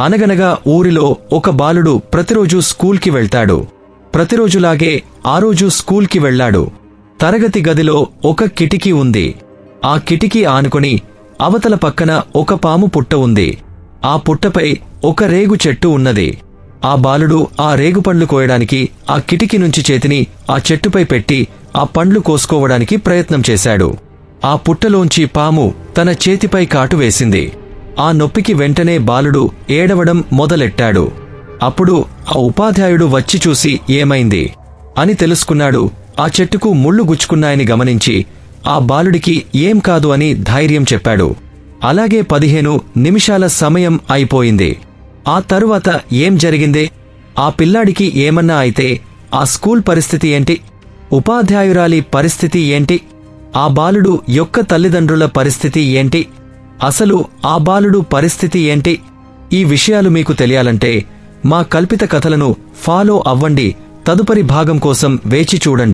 అనగనగా ఊరిలో ఒక బాలుడు ప్రతిరోజు స్కూల్కి వెళ్తాడు. ప్రతిరోజులాగే ఆ రోజు స్కూల్కి వెళ్ళాడు తరగతి గదిలో ఒక కిటికీ ఉంది. ఆ కిటికీ ఆనుకుని అవతల పక్కన ఒక పాము పుట్ట ఉంది. ఆ పుట్టపై ఒక రేగు చెట్టు ఉన్నది. ఆ బాలుడు ఆ రేగు పండ్లు కోయడానికి ఆ కిటికీ నుంచి చేతిని ఆ చెట్టుపై పెట్టి ఆ పండ్లు కోసుకోవడానికి ప్రయత్నం చేశాడు. ఆ పుట్టలోంచి పాము తన చేతిపై కాటు వేసింది. ఆ నొప్పికి వెంటనే బాలుడు ఏడవడం మొదలెట్టాడు. అప్పుడు ఆ ఉపాధ్యాయుడు వచ్చి చూసి ఏమైంది? అని తెలుసుకున్నాడు. ఆ చెట్టుకు ముళ్ళు గుచ్చుకున్నాయని గమనించి ఆ బాలుడికి ఏం కాదు అని ధైర్యం చెప్పాడు. అలాగే పదిహేను నిమిషాల సమయం అయిపోయింది. ఆ తరువాత ఏం జరిగిందే? ఆ పిల్లాడికి ఏమన్నా అయితే ఆ స్కూల్ పరిస్థితి ఏంటి? ఉపాధ్యాయురాలి పరిస్థితి ఏంటి? ఆ బాలుడు యొక్క తల్లిదండ్రుల పరిస్థితి ఏంటి? అసలు ఆ బాలుడు పరిస్థితి ఏంటి? ఈ విషయాలు మీకు తెలియాలంటే మా కల్పిత కథలను ఫాలో అవ్వండి. తదుపరి భాగం కోసం వేచి చూడండి.